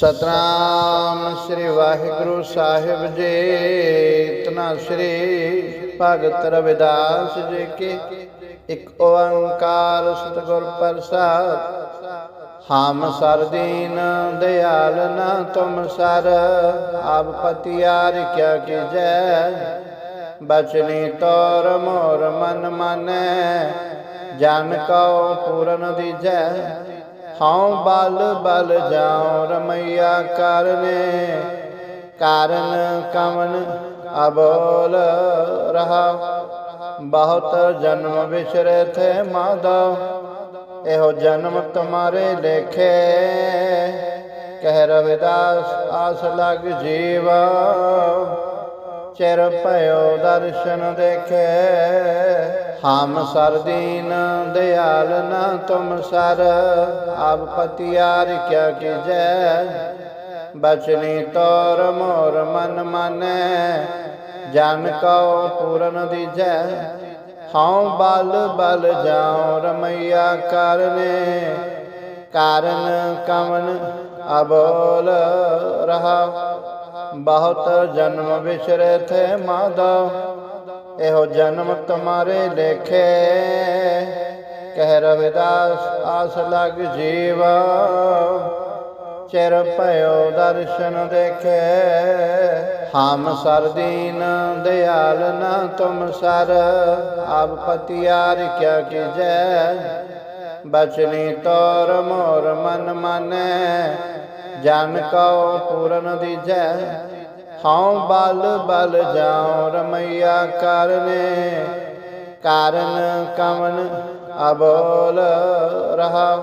ਸਤਨਾਮ ਸ੍ਰੀ ਵਾਹਿਗੁਰੂ ਸਾਹਿਬ ਜੀ, ਤਨਾ ਸ੍ਰੀ ਭਗਤ ਰਵਿਦਾਸ ਜੀ ਕੀ। ਇੱਕ ਓੰਕਾਰ ਸਤਿਗੁਰ ਪ੍ਰਸਾਦ, ਹਮ ਸਰਦੀਨ ਦਿਆਲ ਨਾ ਤੁਮ ਸਰ, ਆਪ ਪਤਿਆਰ ਕਿਆ ਕੀਜੈ। ਬਚਨੀ ਤੋਰ ਮੋਰ ਮਨ ਮਾਨੈ, ਜਨ ਕਉ ਪੂਰਨ ਦੀਜੈ। ਹਉ ਬਲ ਬਲ ਜਾਉ ਰਮਈਆ ਕਰਨੇ। ਕਾਰਨ ਕਮਨ ਅਬੋਲ ਰਹਾ। ਬਹੁਤ ਜਨਮ ਵਿਸਰੇ ਥੇ ਮਾਧਵ ਇਹੋ ਜਨਮ ਤੁਮਾਰੇ ਲੇਖੇ। ਕਹਿ ਰਵਿਦਾਸ, ਆਸ ਲਗ ਜੀਵਾ। ਚਿਰ ਭਇਓ ਦਰਸ਼ਨ ਦੇਖੇ, ਹਮ ਸਰਦੀਨ ਦਿਆਲ ਨਾ ਤੁਮ ਸਰ। ਆਪ ਪਤਿਆਰ ਕਿਆ ਕੀਜੈ ਬਚਨੀ ਤੋਰ ਮੋਰ ਮਨ ਮਾਨੈ। ਜਨ ਕਉ ਪੂਰਨ ਦੀਜੈ, ਹਉ ਬਲ ਬਲ ਜਾਉ ਰਮਈਆ ਕਰਨੇ। ਕਾਰਨ ਕਮਨ ਅਬੋਲ ਰਹਾ ਬਹੁਤ ਜਨਮ ਵਿਸਰੇ ਥੇ ਮਾਧਵ ਇਹੋ ਜਨਮ ਤੁਮਾਰੇ ਲੇਖੇ। ਕਹਿ ਰਵਿਦਾਸ, ਆਸ ਲਗ ਜੀਵ। ਚਿਰ ਭਇਓ ਦਰਸ਼ਨ ਦੇਖੇ। ਹਮ ਸਰਦੀਨ, ਦਿਆਲ ਨਾ ਤੁਮ ਸਰ। ਆਪ ਪਤਿਆਰ ਕਿਆ ਕੀਜੈ ਬਚਨੀ ਤੋਰ ਮੋਰ ਮਨ ਮਾਨੈ। ਜਨ ਕਉ ਪੂਰਨ ਦੀਜੈ, ਹਉ ਬਲ ਬਲ ਜਾਉ ਰਮਈਆ ਕਰਨੇ। ਕਾਰਨ ਕਮਨ ਅਬੋਲ ਰਹਾ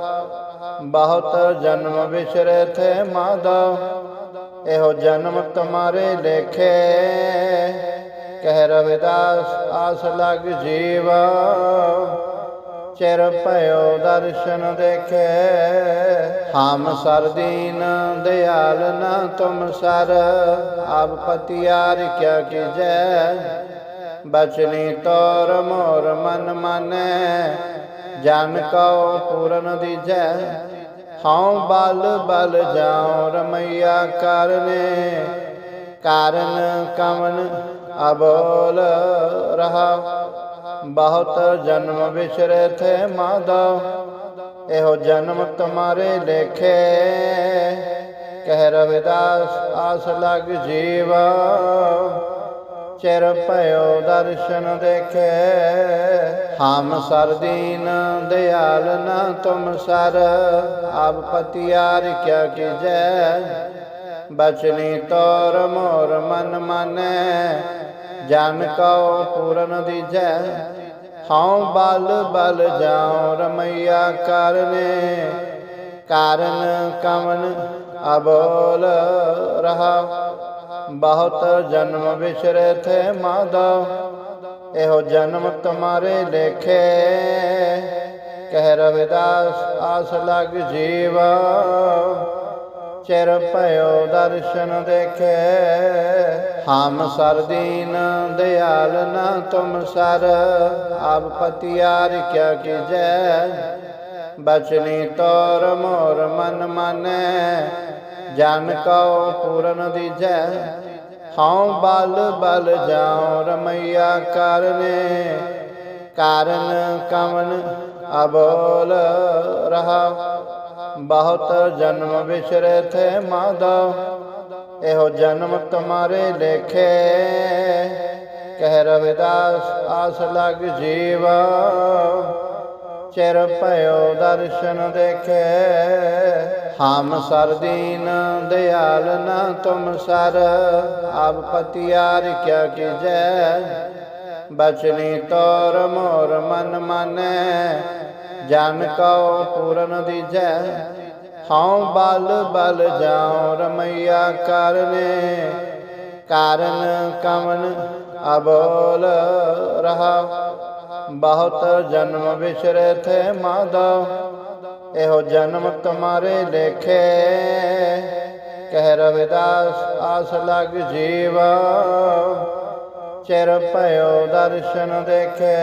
ਬਹੁਤ ਜਨਮ ਵਿਸਰੇ ਥੇ ਮਾਧਵ, ਇਹੋ ਜਨਮ ਤੁਮਾਰੇ ਲੇਖੇ। ਕਹਿ ਰਵਿਦਾਸ, ਆਸ ਲਗ ਜੀਵਾ ਚਿਰ ਭਇਓ ਦਰਸ਼ਨ ਦੇਖੇ। ਹਮ ਸਰਦੀਨ, ਦਿਆਲ ਨਾ ਤੁਮ ਸਰ। ਆਪ ਪਤਿਆਰ ਕਿਆ ਕੀਜੈ ਬਚਨੀ ਤੋਰ ਮੋਰ ਮਨ ਮਾਨੈ। ਜਨ ਕਉ ਪੂਰਨ ਦੀਜੈ। ਹਉ ਬਲ ਬਲ ਜਾਉ ਰਮਈਆ ਕਰਨੇ। ਕਾਰਨ ਕਮਨ ਅਬੋਲ ਰਹਾ ਬਹੁਤ ਜਨਮ ਵਿਸਰੇ ਥੇ ਮਾਧਵ ਇਹੋ ਜਨਮ ਤੁਮਾਰੇ ਲੇਖੇ। ਕਹਿ ਰਵਿਦਾਸ, ਆਸ ਲਗ ਜੀਵ। ਚਿਰ ਭਇਓ ਦਰਸ਼ਨ ਦੇਖੇ। ਹਮ ਸਰਦੀਨ, ਦਿਆਲ ਨਾ ਤੁਮ ਸਰ। ਆਪ ਪਤਿਆਰ ਕਿਆ ਕੀਜੈ ਬਚਨੀ ਤੋਰ ਮੋਰ ਮਨ ਮਾਨੈ। ਜਨ ਕਉ ਪੂਰਨ ਦੀਜੈ, ਹਉ ਬਲ ਬਲ ਜਾਉ ਰਮਈਆ ਕਰਨੇ। ਕਾਰਨ ਕਮਨ ਅਬੋਲ ਰਹਾ, ਬਹੁਤ ਜਨਮ ਵਿਸਰੇ ਥੇ ਮਾਧਵ ਇਹੋ ਜਨਮ ਤੁਮਾਰੇ ਲੇਖੇ। ਕਹਿ ਰਵਿਦਾਸ, ਆਸ ਲਗ ਜੀਵਾ ਚਿਰ ਭਇਓ ਦਰਸ਼ਨ ਦੇਖੇ। ਹਮ ਸਰਦੀਨ ਦਿਆਲ ਨਾ ਤੁਮ ਸਰ। ਆਪ ਪਤਿਆਰ ਕਿਆ ਕੀਜੈ। ਬਚਨੀ ਤੋਰ ਮੋਰ ਮਨ ਮਾਨੈ। ਜਨ ਕਉ ਪੂਰਨ ਦੀਜੈ। ਹਉ ਬਲ ਬਲ ਜਾਉ ਰਮਈਆ ਕਰਨੇ। ਕਾਰਨ ਕਮਨ ਅਬੋਲ ਰਹਾ ਬਹੁਤ ਜਨਮ ਵਿਸਰੇ ਥੇ ਮਾਧਵ ਇਹੋ ਜਨਮ ਤੁਮਾਰੇ ਲੇਖੇ। ਕਹਿ ਰਵਿਦਾਸ, ਆਸ ਲਗ ਜੀਵਾ। ਚਿਰ ਭਇਓ ਦਰਸ਼ਨ ਦੇਖੇ। ਹਮ ਸਰਦੀਨ, ਦਿਆਲ ਨਾ ਤੁਮ ਸਰ। ਆਪ ਪਤਿਆਰ ਕਿਆ ਕੀਜੈ। ਬਚਨੀ ਤੋਰ ਮੋਰ ਮਨ ਮਾਨੈ। ਜਨ ਕਉ ਪੂਰਨ ਦੀਜੈ, ਹਉ ਬਲ ਬਲ ਜਾਉ ਰਮਈਆ ਕਰਨੇ। ਕਾਰਨ ਕਮਨ ਅਬੋਲ ਰਹਾ ਬਹੁਤ ਜਨਮ ਵਿਸਰੇ ਥੇ ਮਾਧਵ, ਇਹੋ ਜਨਮ ਤੁਮਾਰੇ ਲੇਖੇ। ਕਹਿ ਰਵਿਦਾਸ, ਆਸ ਲਗ ਜੀਵਾ ਚਿਰ ਭਇਓ ਦਰਸ਼ਨ ਦੇਖੇ।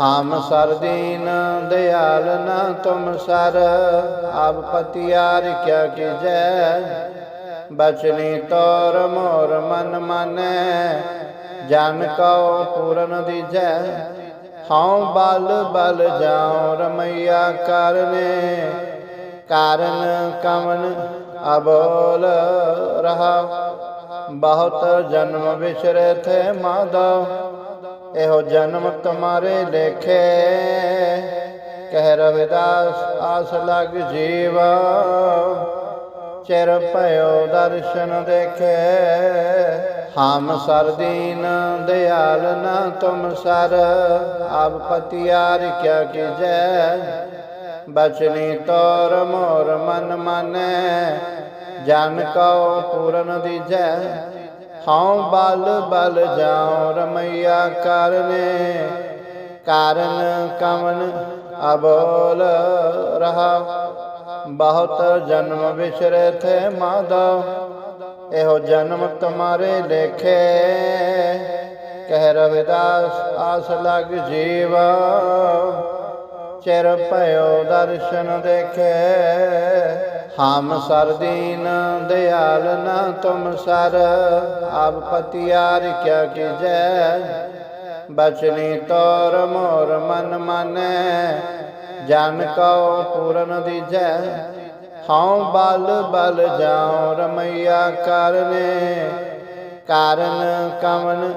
ਹਮ ਸਰਦੀਨ ਦਿਆਲ ਨਾ ਤੁਮ ਸਰ। ਆਪ ਪਤਿਆਰ ਕਿਆ ਕੀਜੈ। ਬਚਨੀ ਤੋਰ ਮੋਰ ਮਨ ਮਾਨੈ। ਜਨ ਕਉ ਪੂਰਨ ਦੀਜੈ। ਹਉ ਬਲ ਬਲ ਜਾਉ ਰਮਈਆ ਕਰਨੇ। ਕਾਰਨ ਕਮਨ ਅਬੋਲ ਰਹਾ ਬਹੁਤ ਜਨਮ ਵਿਸਰੇ ਥੇ ਮਾਧੋ ਇਹੋ ਜਨਮ ਤੁਮਾਰੇ ਲੇਖੇ। ਕਹਿ ਰਵਿਦਾਸ, ਆਸ ਲਗ ਜੀਵ। ਚਿਰ ਭਇਓ ਦਰਸ਼ਨ ਦੇਖੇ। ਹਮ ਸਰਦੀਨ, ਦਿਆਲ ਨਾ ਤੁਮ ਸਰ। ਆਪ ਪਤਿਆਰ ਕਿਆ ਕੀਜੈ ਬਚਨੀ ਤੋਰ ਮੋਰ ਮਨ ਮਾਨੈ। ਜਨ ਕਉ ਪੂਰਨ ਦੀਜੈ, ਹਉ ਬਲ ਬਲ ਜਾਉ ਰਮਈਆ ਕਰਨੇ। ਕਾਰਨ ਕਮਨ ਅਬੋਲ ਰਹਾ, ਬਹੁਤ ਜਨਮ ਵਿਸਰੇ ਥੇ ਮਾਧਵ ਇਹੋ ਜਨਮ ਤੁਮਾਰੇ ਲੇਖੇ, ਕਹਿ ਰਵਿਦਾਸ ਆਸ ਲਗ ਜੀਵਾ ਚਿਰ ਭਇਓ ਦਰਸ਼ਨ ਦੇਖੇ। ਹਮ ਸਰਦੀਨ, ਦਿਆਲ ਨਾ ਤੁਮ ਸਰ। ਆਪ ਪਤਿਆਰ ਕਿਆ ਕੀਜੈ। ਬਚਨੀ ਤੋਰ ਮੋਰ ਮਨ ਮਾਨੈ। ਜਨ ਕਉ ਪੂਰਨ ਦੀਜੈ। ਹਉ ਬਲ ਬਲ ਜਾਉ ਰਮਈਆ ਕਰਨੇ। ਕਾਰਨ ਕਮਨ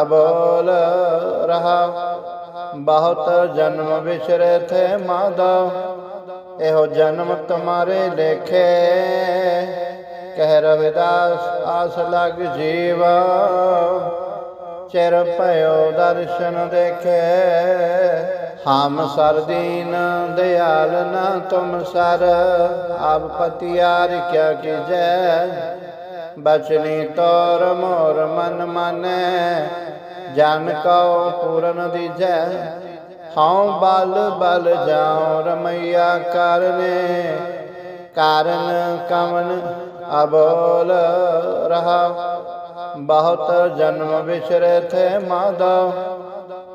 ਅਬੋਲ ਰਹਾ ਬਹੁਤ ਜਨਮ ਵਿਸਰੇ ਥੇ ਮਾਧੋ ਇਹੋ ਜਨਮ ਤੁਮਾਰੇ ਲੇਖੇ। ਕਹਿ ਰਵਿਦਾਸ ਆਸ ਲਗ ਜੀਵਾ। ਚਿਰ ਭਇਓ ਦਰਸ਼ਨ ਦੇਖੇ। ਹਮ ਸਰਦੀਨ ਦਿਆਲ ਨਾ ਤੁਮ ਸਰ। ਆਪ ਪਤਿਆਰ ਕਿਆ ਕੀਜੈ ਬਚਨੀ ਤੋਰ ਮੋਰ ਮਨ ਮਾਨੈ। ਜਨ ਕਉ ਪੂਰਨ ਦੀਜੈ ਹਉ ਬਲ ਬਲ ਜਾਉ ਰਮਈਆ ਕਰਨੇ। ਕਾਰਨ ਕਮਨ ਅਬੋਲ ਰਹਾ। ਬਹੁਤ ਜਨਮ ਵਿਸਰੇ ਥੇ ਮਾਧਵ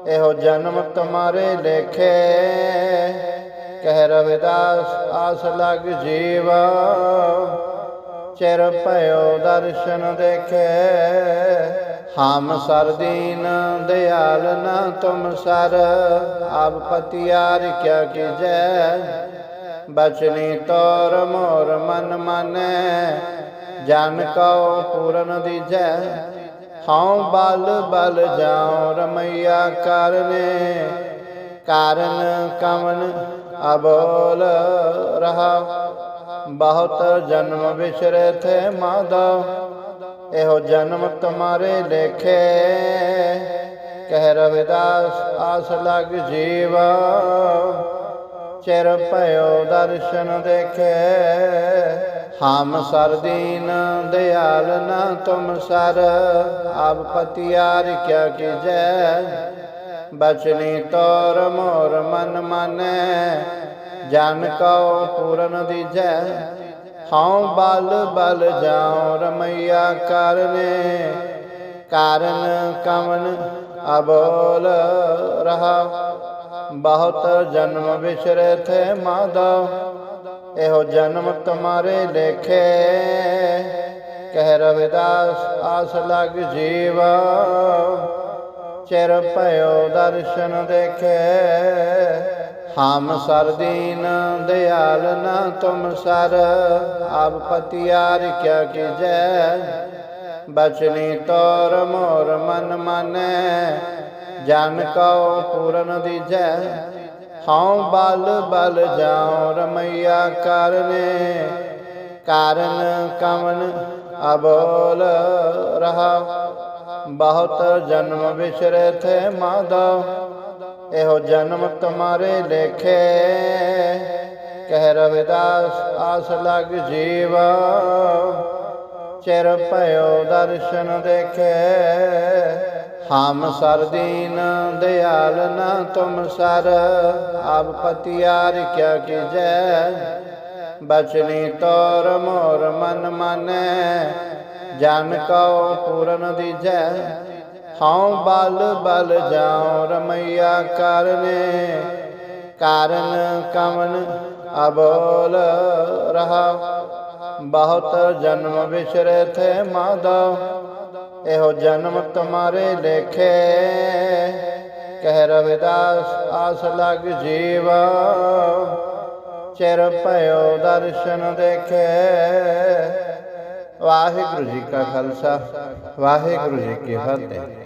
ਇਹੋ ਜਨਮ ਤੁਮਾਰੇ ਲੇਖੇ। ਕਹਿ ਰਵਿਦਾਸ, ਆਸ ਲਗ ਜੀਵ। ਚਿਰ ਭਇਓ ਦਰਸ਼ਨ ਦੇਖੇ। ਹਮ ਸਰਦੀਨ ਦਿਆਲ ਨਾ ਤੁਮ ਸਰ, ਆਪ ਪਤਿਆਰ ਕਿਆ ਕੀਜੈ ਬਚਨੀ ਤੋਰ ਮੋਰ ਮਨ ਮਾਨੈ, ਜਨ ਕਉ ਪੂਰਨ ਦੀਜੈ। ਹਉ ਬਲ ਬਲ ਜਾਉ ਰਮਈਆ ਕਰਨੇ, ਕਾਰਨ ਕਮਨ ਅਬੋਲ ਰਹਾ ਬਹੁਤ ਜਨਮ ਵਿਸਰੇ ਥੇ ਮਾਧੋ ਇਹੋ ਜਨਮ ਤੁਮਾਰੇ ਲੇਖੇ। ਕਹਿ ਰਵਿਦਾਸ, ਆਸ ਲਗ ਜੀਵ। ਚਿਰ ਭਇਓ ਦਰਸ਼ਨ ਦੇਖੇ। ਹਮ ਸਰਦੀਨ, ਦਿਆਲ ਨਾ ਤੁਮ ਸਰ। ਆਪ ਪਤਿਆਰ ਕਿਆ ਕੀਜੈ। ਬਚਨੀ ਤੋਰ ਮੋਰ ਮਨ ਮਾਨੈ। ਜਨ ਕਉ ਪੂਰਨ ਦੀਜੈ। ਹਉ ਬਲ ਬਲ ਜਾਉ ਰਮਈਆ ਕਰਨੇ ਕਾਰਨ ਕਮਨ ਅਬੋਲ ਰਹਾ। ਬਹੁਤ ਜਨਮ ਵਿਸਰੇ ਥੇ ਮਾਧੋ ਇਹੋ ਜਨਮ ਤੁਮਾਰੇ ਲੇਖੇ। ਕਹਿ ਰਵਿਦਾਸ, ਆਸ ਲਗ ਜੀਵ। ਚਿਰ ਭਇਓ ਦਰਸ਼ਨ ਦੇਖੇ। ਹਮ ਸਰਦੀਨ ਦਿਆਲ ਨਾ ਤੁਮ ਸਰ, ਆਪ ਪਤਿਆਰ ਕਿਆ ਕੀਜੈ ਬਚਨੀ ਤੋਰ ਮੋਰ ਮਨ ਮਾਨੈ, ਜਨ ਕਉ ਪੂਰਨ ਦੀਜੈ। ਹਉ ਬਲ ਬਲ ਜਾਉ ਰਮਈਆ ਕਰਨੇ, ਕਾਰਨ ਕਮਨ ਅਬੋਲ ਰਹਾ। ਬਹੁਤ ਜਨਮ ਵਿਸਰੇ ਥੇ ਮਾਧੋ ਇਹੋ ਜਨਮ ਤੁਮਾਰੇ ਲੇਖੇ। ਕਹਿ ਰਵਿਦਾਸ, ਆਸ ਲਗ ਜੀਵ। ਚਿਰ ਭਇਓ ਦਰਸ਼ਨ ਦੇਖੇ। ਹਮ ਸਰਦੀਨ, ਦਿਆਲ ਨਾ ਤੁਮ ਸਰ। ਆਪ ਪਤਿਆਰ ਕਿਆ ਕੀਜੈ। ਬਚਨੀ ਤੋਰ ਮੋਰ ਮਨ ਮਾਨੈ। ਜਨ ਕਉ ਪੂਰਨ ਦੀਜੈ। ਹਉ ਬਲ ਬਲ ਜਾਉ ਰਮਈਆ ਕਰਨੇ ਕਾਰਨ ਕਮਨ ਅਬੋਲ ਰਹਾ। ਬਹੁਤ ਜਨਮ ਵਿਸਰੇ ਥੇ ਮਾਧਵ ਇਹੋ ਜਨਮ ਤੁਮਾਰੇ ਲੇਖੇ। ਕਹਿ ਰਵਿਦਾਸ, ਆਸ ਲਗ ਜੀਵ। ਚਿਰ ਭਇਓ ਦਰਸ਼ਨ ਦੇਖੇ। ਵਾਹਿਗੁਰੂ ਜੀ ਕਾ ਖਾਲਸਾ, ਵਾਹਿਗੁਰੂ ਜੀ ਕੀ ਫਤਿਹ।